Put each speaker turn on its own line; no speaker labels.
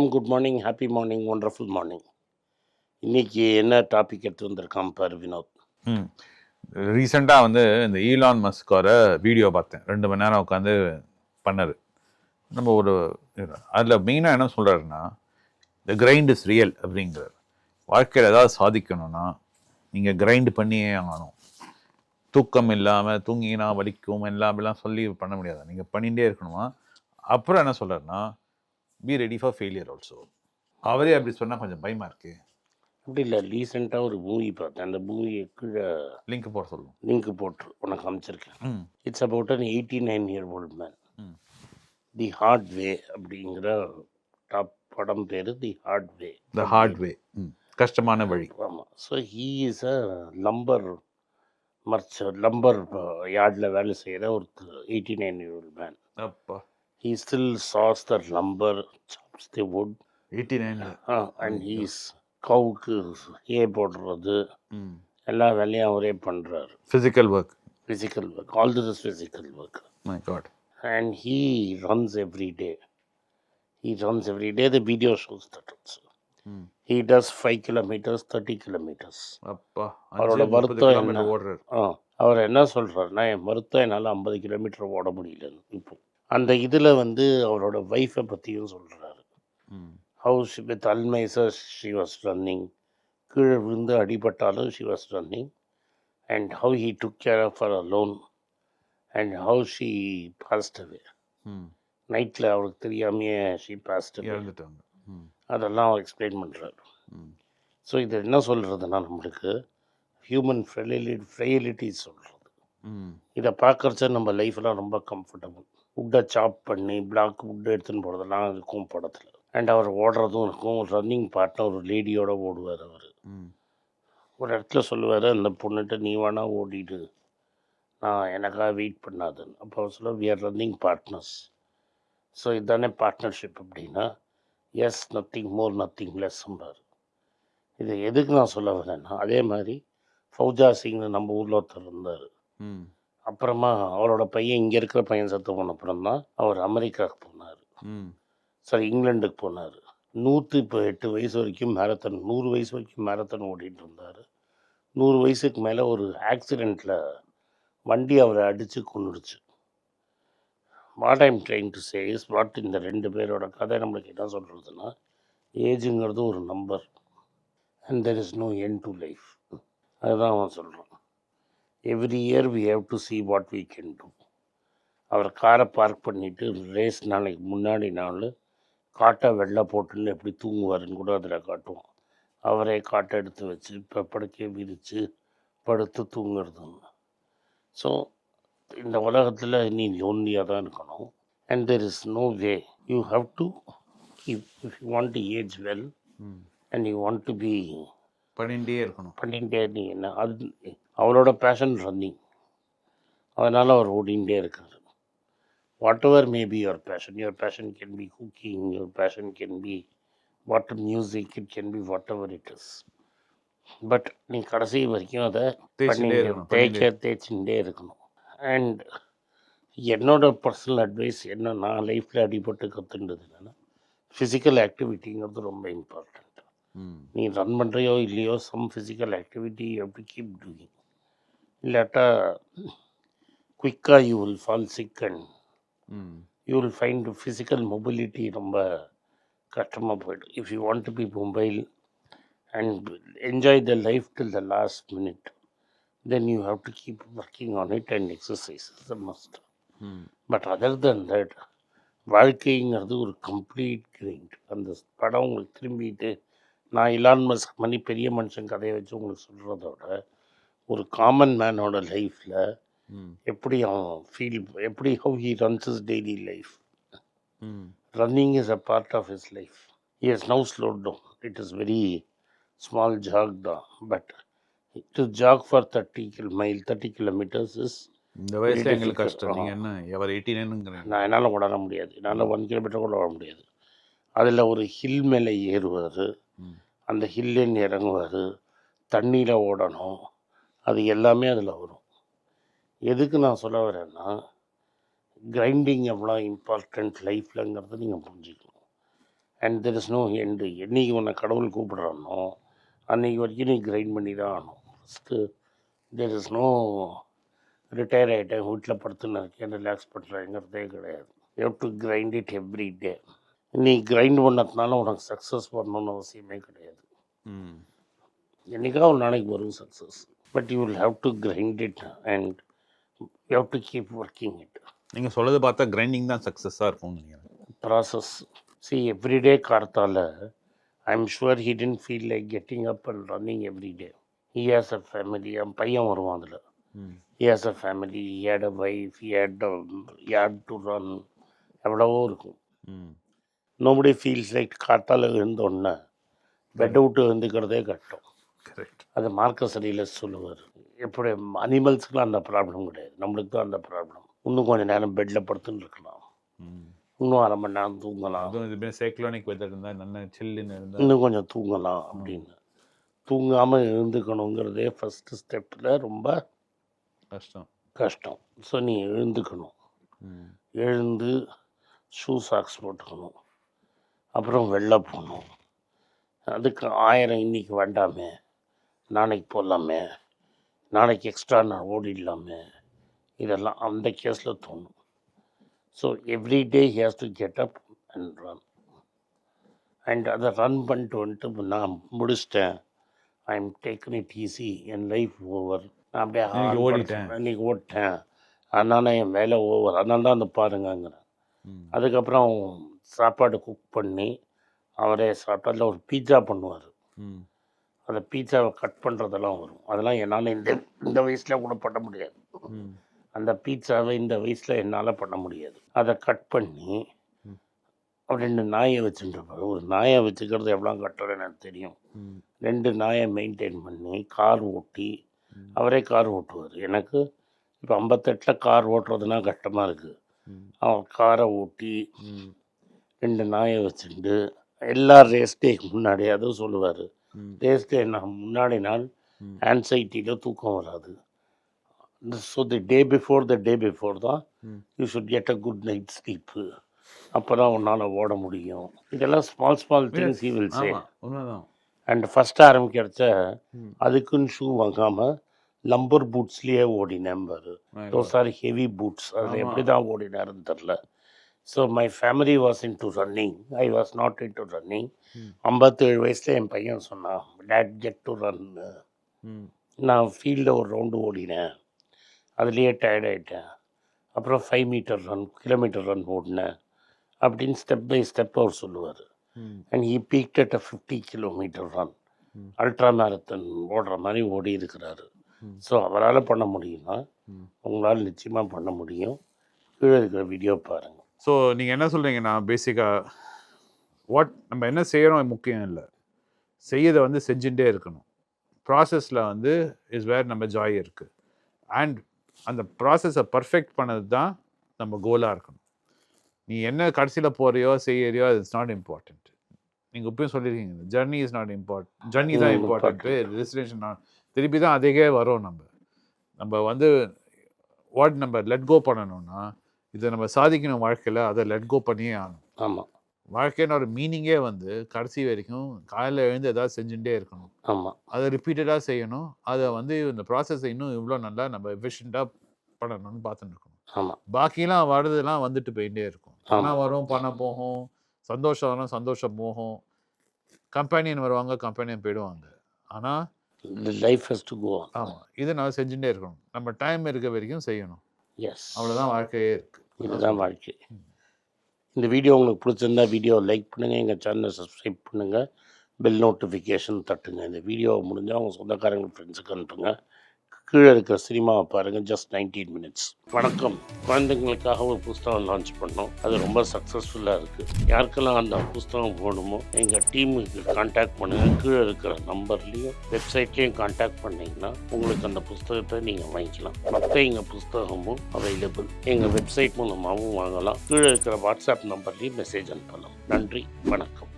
வணக்கம் good morning happy morning wonderful morning இன்னைக்கு என்ன டாபிக் எடுத்து வந்திருக்கான் பார் வினோத்.
ம். ரீசெண்டாக வந்து இந்த ஈலான் மஸ்கோர வீடியோ பார்த்தேன். ரெண்டு மணி நேரம் உட்காந்து பண்ணது. நம்ம ஒரு அதில் மெயினாக என்ன சொல்கிறாருன்னா த கிரைண்ட் இஸ் ரியல் அப்படிங்கிறார். வாழ்க்கையில் ஏதாவது சாதிக்கணும்னா நீங்கள் கிரைண்ட் பண்ணியே ஆகணும். தூக்கம் இல்லாமல் தூங்கினா வலிக்கும் எல்லாமெல்லாம் சொல்லி பண்ண முடியாது? நீங்கள் பண்ணிகிட்டே இருக்கணுமா? அப்புறம் என்ன சொல்கிறாருன்னா be ready for failure also அவரே அப்படி சொன்னால் கொஞ்சம் பயமாக இருக்குது
அப்படி இல்லை ரீசெண்டாக ஒரு மூவி பார்த்தேன். அந்த மூவியை கீழே
லிங்க் போட சொல்லுவோம்.
லிங்க் போட்டு உனக்கு அமைச்சிருக்கேன் it's about an eighty nine year old man. The hard way அப்படிங்கிற டாப் படம் பேர் தி ஹார்ட் வே
த ஹார்ட் வே கஷ்டமான வழி.
ஆமாம் so he is a lumber merchant lumber யார்டில் வேலை செய்கிற ஒரு eighty nine year old man
அப்பா.
He still saws the lumber chops the wood
eighty nine
and he's கவுக்கு ஏ போடுறது. எல்லா வேலையும் அவரே பண்ணுறாரு
physical work
physical work all this physical work
my God
and he runs every day. He runs every day. The video shows that also.
ம்.
He does five kilometers, 30 kilometers.
அப்பா
அவரோட வருத்தம்
kilometer
என்ன?
ஓடுறாரு.
ஆ அவர் என்ன சொல்கிறாருன்னா என் மருத்துவம் என்னால் ஐம்பது கிலோமீட்டர் ஓட முடியலன்னு. இப்போ. அந்த இதில் வந்து அவரோட ஒய்ஃபை பற்றியும் சொல்கிறாரு house with Alzheimer she was running கீழே விழுந்து அடிபட்டாலும் she was running and how he took care of her alone and how she passed away நைட்டில் அவருக்கு தெரியாமையே ஷி பாஸ்ட்
இறந்துட்டாங்க.
அதெல்லாம் அவர் எக்ஸ்பிளைன் பண்ணுறாரு ஸோ இது என்ன சொல்கிறதுனா நம்மளுக்கு ஹியூமன் ஃப்ரெயிலிட்டி ஃப்ரெயிலிட்டி சொல்கிறது இதை பார்க்குறச்ச நம்ம லைஃப்லாம் ரொம்ப கம்ஃபர்டபுள் வுட்டை சாப் பண்ணி பிளாக் வுட் எடுத்துன்னு போகிறதெல்லாம் இருக்கும் படத்தில். அண்ட் அவர் ஓடுறதும் இருக்கும். ஒரு ரன்னிங் பார்ட்னர் ஒரு லேடியோட ஓடுவார் அவர். ஒரு இடத்துல சொல்லுவார் அந்த பொண்ணுகிட்ட நீ வேணா ஓடிடு. நான் எனக்காக வெயிட் பண்ணாதுன்னு. அப்போ அவர் சொல்ல we are running partners so இதுதானே பார்ட்னர்ஷிப் அப்படின்னா எஸ் நத்திங் மோர் நத்திங் லெஸ்ம்பார் இது எதுக்கு நான் சொல்ல வரேன்னா அதே மாதிரி ஃபௌஜா சிங்னு நம்ம ஊரில் ஒருத்தர் இருந்தார்.
ம்.
அப்புறமா அவரோட பையன் இங்கே இருக்கிற பையன் செத்து போன அப்புறம் தான் அவர் அமெரிக்காவுக்கு போனார். சாரி இங்கிலாந்துக்கு போனார். நூற்றி இப்போ எட்டு வயசு வரைக்கும் மேரத்தான் நூறு வயசு வரைக்கும் மேரத்தான் ஓடிட்டு இருந்தார். நூறு வயசுக்கு மேலே ஒரு ஆக்சிடெண்ட்டில் வண்டி அவரை அடித்து கொண்டுடுச்சு what I'm trying to say is what இந்த ரெண்டு பேரோட கதை நம்மளுக்கு என்ன சொல்கிறதுனா ஏஜுங்கிறது ஒரு number and there is no end to life அதுதான் அவன் சொல்கிறான் every year we have to see what we can do. அவர் காரை பார்க் பண்ணிவிட்டு ரேஸ் நாளைக்கு முன்னாடி நாள் காட்டை வெள்ளை போட்டுன்னு எப்படி தூங்குவாருன்னு கூட அதில் காட்டுவோம். அவரே காட்டை எடுத்து வச்சு இப்போ படுக்கையை விரித்து படுத்து தூங்குறதுன்னு ஸோ இந்த உலகத்தில் நீ லோன்லியாக தான் இருக்கணும். And there is no way you have to keep if you want to age well and you want to be
பண்ணிகிட்டே இருக்கணும்.
பண்ணிகிட்டே இருந்தீங்கன்னா அது அவரோட பேஷன் ரன்னிங் அதனால் அவர் ஓடிகிட்டே இருக்கார். Whatever may be your passion your passion can be cooking your passion can be what music it can be whatever it is but நீ கடைசி வரைக்கும் அதை தேய்க்க தேய்ச்சிகிட்டே இருக்கணும். அண்ட் என்னோட பர்சனல் அட்வைஸ் என்ன நான் லைஃப்பில் அடிபட்டு கற்றுன்றது என்னென்னா ஃபிசிக்கல் ஆக்டிவிட்டிங்கிறது ரொம்ப இம்பார்ட்டண்ட்
ம்
நீ ரன் பண்ணுறியோ இல்லையோ சம் ஃபிசிக்கல் ஆக்டிவிட்டி எப்படி கீப் டூயிங் இல்லாட்டா குயிக்காக you will fall sick and you will find physical mobility ரொம்ப கஷ்டமாக போயிடும். If you want to be mobile and enjoy the life till the last minute then you have to keep working on it and exercise the must but other than that வாழ்க்கைங்கிறது ஒரு complete grind அந்த படம் உங்களுக்கு திரும்பிட்டு நான் Elon Musk மாதிரி பெரிய மனுஷன் கதையை வச்சு உங்களுக்கு சொல்கிறதோட ஒரு காமன் மேனோட லைஃப்பில் எப்படி அவன் ஃபீல் எப்படி how he runs is daily life running is a part of his life has now slowed down. It is very small jog தான் but to jog for 30 kil mile 30 kilometers is
இந்த வயசுல எங்களுக்கு. கஷ்டம். நீங்க என்ன? எவர் eighty
நான் என்னால் ஓட முடியாது. என்னால் ஒன் கிலோமீட்டர் கூட ஓட முடியாது. அதில் ஒரு ஹில் மேலே ஏறுவார்.
ம்
அந்த ஹில்லேருந்து இறங்குவார் தண்ணியில் ஓடணும் அது எல்லாமே அதில் வரும். எதுக்கு நான் சொல்ல வரேன்னா கிரைண்டிங் எவ்வளோ இம்பார்ட்டண்ட் லைஃப்லங்கிறத நீங்கள் புரிஞ்சுக்கணும். And there is no end என்னைக்கு உன்னை கடவுள் கூப்பிடுறானோ அன்றைக்கி வரைக்கும் நீ கிரைண்ட் பண்ணி தான் ஆகணும். First there is no retire ஆகிட்டேன் வீட்டில் படுத்துன்னு இருக்கேன் ரிலாக்ஸ் பண்ணுறேங்கிறதே கிடையாது. You to grind it every day நீ கிரைண்ட் பண்ணதுனால உனக்கு சக்ஸஸ் பண்ணணும்னு அவசியமே கிடையாது. என்னைக்கா ஒரு நாளைக்கு வரும் success but you will have to grind it and you have to keep working it
நீங்கள் சொல்லது பார்த்தா கிரைண்டிங் தான் சக்ஸஸாக இருக்கும்னு நினைக்கிறேன்.
ப்ராசஸ் சி எவ்ரிடே கார்த்தால I am sure he didn't feel like getting up and running everyday he has a family என் பையன் வருவான் அதில். He has a family had a wife had had to run எவ்வளவோ இருக்கும். நோபடி ஃபீல்ஸ் லைக் கார்த்தால இருந்தோன்னே பெட்டை விட்டு வந்துக்கிறதே கஷ்டம்.
கரெக்ட்
அது மார்க்க சரியில் சொல்லுவார். எப்படி அனிமல்ஸ்க்குலாம் அந்த ப்ராப்ளம் கிடையாது. நம்மளுக்கு தான் அந்த ப்ராப்ளம் இன்னும் கொஞ்சம் நேரம் பெட்டில் படுத்துன்னு இருக்கலாம். இன்னும் அரை மணி நேரம் தூங்கலாம்.
அதுவும் சைக்ளோனிக் வெதர் இருந்தால் நல்ல சில்லுன்னு இருந்தால்
இன்னும் கொஞ்சம் தூங்கலாம் அப்படின்னு. தூங்காமல் எழுந்துக்கணுங்கிறதே ஃபஸ்ட்டு ஸ்டெப்பில் ரொம்ப
கஷ்டம்.
கஷ்டம். ஸோ நீ எழுந்துக்கணும். எழுந்து ஷூ சாக்ஸ் போட்டுக்கணும். அப்புறம் வெளில போகணும். அதுக்கு ஆயிரம் இன்னைக்கு வேண்டாமே. நாளைக்கு போடலாமே. நாளைக்கு எக்ஸ்ட்ரா நான் ஓடிடலாமே. இதெல்லாம் அந்த கேஸில் தோணும். So every day has to get up and run and அதை ரன் பண்ணிட்டு வந்துட்டு நான் முடிச்சிட்டேன். I am taken it easy N life over நான் அப்படியே
ஓடிட்டேன்.
இன்னைக்கு ஓடிட்டேன் அதனால் என் வேலை ஓவர் அதனால தான் அந்த பாருங்கங்கிறேன். அதுக்கப்புறம் சாப்பாடு குக் பண்ணி அவரே சாப்பிட்டு ஒரு பீட்சா பண்ணுவார். அந்த பீட்சாவை கட் பண்ணுறதெல்லாம் வரும். அதெல்லாம் என்னால் இந்த இந்த வயசில் கூட பண்ண முடியாது. அந்த பீட்சாவை இந்த வயசில் என்னால் பண்ண முடியாது. அதை கட் பண்ணி ரெண்டு நாயை வச்சுருப்பார் ஒரு நாயை வச்சுக்கிறது எவ்வளோ கட்டுறது எனக்கு தெரியும். ரெண்டு நாயை மெயின்டைன் பண்ணி கார் ஓட்டி அவரே கார் ஓட்டுவார். எனக்கு இப்போ ஐம்பத்தெட்டில் கார் ஓட்டுறதுனா கஷ்டமாக இருக்குது அவன் காரை ஓட்டி ரெண்டு நாயை வச்சுட்டு எல்லா ரேஸ் டேக்கு முன்னாடி அதுவும் சொல்லுவார். ரேஸ் டே நான் முன்னாடி நாள் ஆன்சைட்டியில் தூக்கம் வராது. So the day before the day before தான். You should get a good night sleep அப்போ தான் உன்னால் ஓட முடியும். இதெல்லாம் small small things will say and first ஆரம்பிக்கிறச்ச. அதுக்குன்னு ஷூ வாங்காமல் லம்பர் பூட்ஸ்லேயே ஓடினேன் பாரு. தோஸ் ஆர் ஹெவி பூட்ஸ் அதில். எப்படி தான் ஓடினாருன்னு தெரில so my family was into running I was not into running. ஐம்பத்தேழு வயசில் என் பையன் சொன்னான் டேட் கெட் டு ரன் நான் ஃபீல்டில் ஒரு ரவுண்டு ஓடினேன். அதுலேயே டயர்ட் ஆகிட்டேன் அப்புறம் five metre run kilometre run ஓடினேன். அப்படின்னு ஸ்டெப் பை ஸ்டெப் அவர் சொல்லுவார். And he peaked at a fifty kilometre run. Ultra marathon ஓடுற மாதிரி ஓடி இருக்கிறாரு. ஸோ அவரால் பண்ண முடியும்னா
ம்.
உங்களால் நிச்சயமாக பண்ண முடியும். கீழே இருக்கிற வீடியோ பாருங்கள்
ஸோ நீங்கள் என்ன சொல்கிறீங்கன்னா பேசிக்காக வாட் நம்ம என்ன செய்கிறோம் முக்கியம் இல்லை. செய்யதை வந்து செஞ்சுட்டே இருக்கணும். ப்ராசஸில் வந்து இஸ் வேர் நம்ம ஜாய் இருக்குது அண்ட் அந்த ப்ராசஸை பர்ஃபெக்ட் பண்ணது தான் நம்ம கோலாக இருக்கணும். நீ என்ன கடைசியில் போகிறியோ செய்யறியோ இட்ஸ் நாட் இம்பார்ட்டண்ட் நீங்கள் இப்பயும் சொல்லியிருக்கீங்க journey is not important journey தான் இம்பார்ட்டன்ட்டு டெஸ்டினேஷன் திருப்பி தான் அதுக்கே வரோம் நம்ம. நம்ம வந்து வாட் நம்ம லெட் கோ பண்ணணும்னா இதை நம்ம சாதிக்கணும் வாழ்க்கையில் அதை லெட் கோ பண்ணியே ஆகணும்.
ஆமாம்
வாழ்க்கைன்னு ஒரு மீனிங்கே வந்து கடைசி வரைக்கும் காலையில் எழுந்து ஏதாவது செஞ்சுட்டே இருக்கணும்.
ஆமாம்
அதை ரிப்பீட்டடாக செய்யணும். அதை வந்து இந்த ப்ராசஸை இன்னும் இவ்வளோ நல்லா நம்ம எஃபிஷியண்ட்டாக பண்ணணும்னு பார்த்துட்டு இருக்கணும்.
ஆமாம்
பாக்கியெல்லாம் வர்றதெல்லாம் வந்துட்டு போயிட்டே இருக்கும். பணம் வரும் பணம் போகும். சந்தோஷம் வரும் சந்தோஷம் போகும். கம்பெனியன் வருவாங்க கம்பெனியன் போயிடுவாங்க. ஆனால்
லைஃப் ஹஸ் டு கோ
ஆமாம் இதை நம்ம செஞ்சுட்டே இருக்கணும். நம்ம டைம் இருக்க வரைக்கும் செய்யணும்.
எஸ்
அவ்வளோதான் வாழ்க்கையே இருக்குது
இதுதான் வாழ்க்கை. இந்த வீடியோ உங்களுக்கு பிடிச்சிருந்தா வீடியோ லைக் பண்ணுங்கள் எங்கள் சேனலை சப்ஸ்கிரைப் பண்ணுங்கள் பெல் நோட்டிஃபிகேஷன் தட்டுங்க. இந்த வீடியோ முடிஞ்சால் உங்கள் சொந்தக்காரங்க ஃப்ரெண்ட்ஸுக்கு அனுப்புங்க. கீழே இருக்கிற சினிமாவை பாருங்கள் ஜஸ்ட் 19 மினிட்ஸ் வணக்கம். குழந்தைங்களுக்காக ஒரு புஸ்தகம் லான்ச் பண்ணோம். அது ரொம்ப சக்ஸஸ்ஃபுல்லாக இருக்குது யாருக்கெல்லாம் அந்த புஸ்தகம் போகணுமோ எங்கள் டீமுக்கு காண்டாக்ட் பண்ணுங்கள் கீழே இருக்கிற நம்பர்லேயும் வெப்சைட்லேயும் காண்டாக்ட் பண்ணிங்கன்னா உங்களுக்கு அந்த புஸ்தகத்தை நீங்கள் வாங்கிக்கலாம். மற்ற எங்கள் புஸ்தகமும் அவைலபிள் எங்கள் வெப்சைட் மூலமாகவும் வாங்கலாம். கீழே இருக்கிற வாட்ஸ்அப் நம்பர்லேயும் மெசேஜ் அனுப்பலாம். நன்றி. வணக்கம்.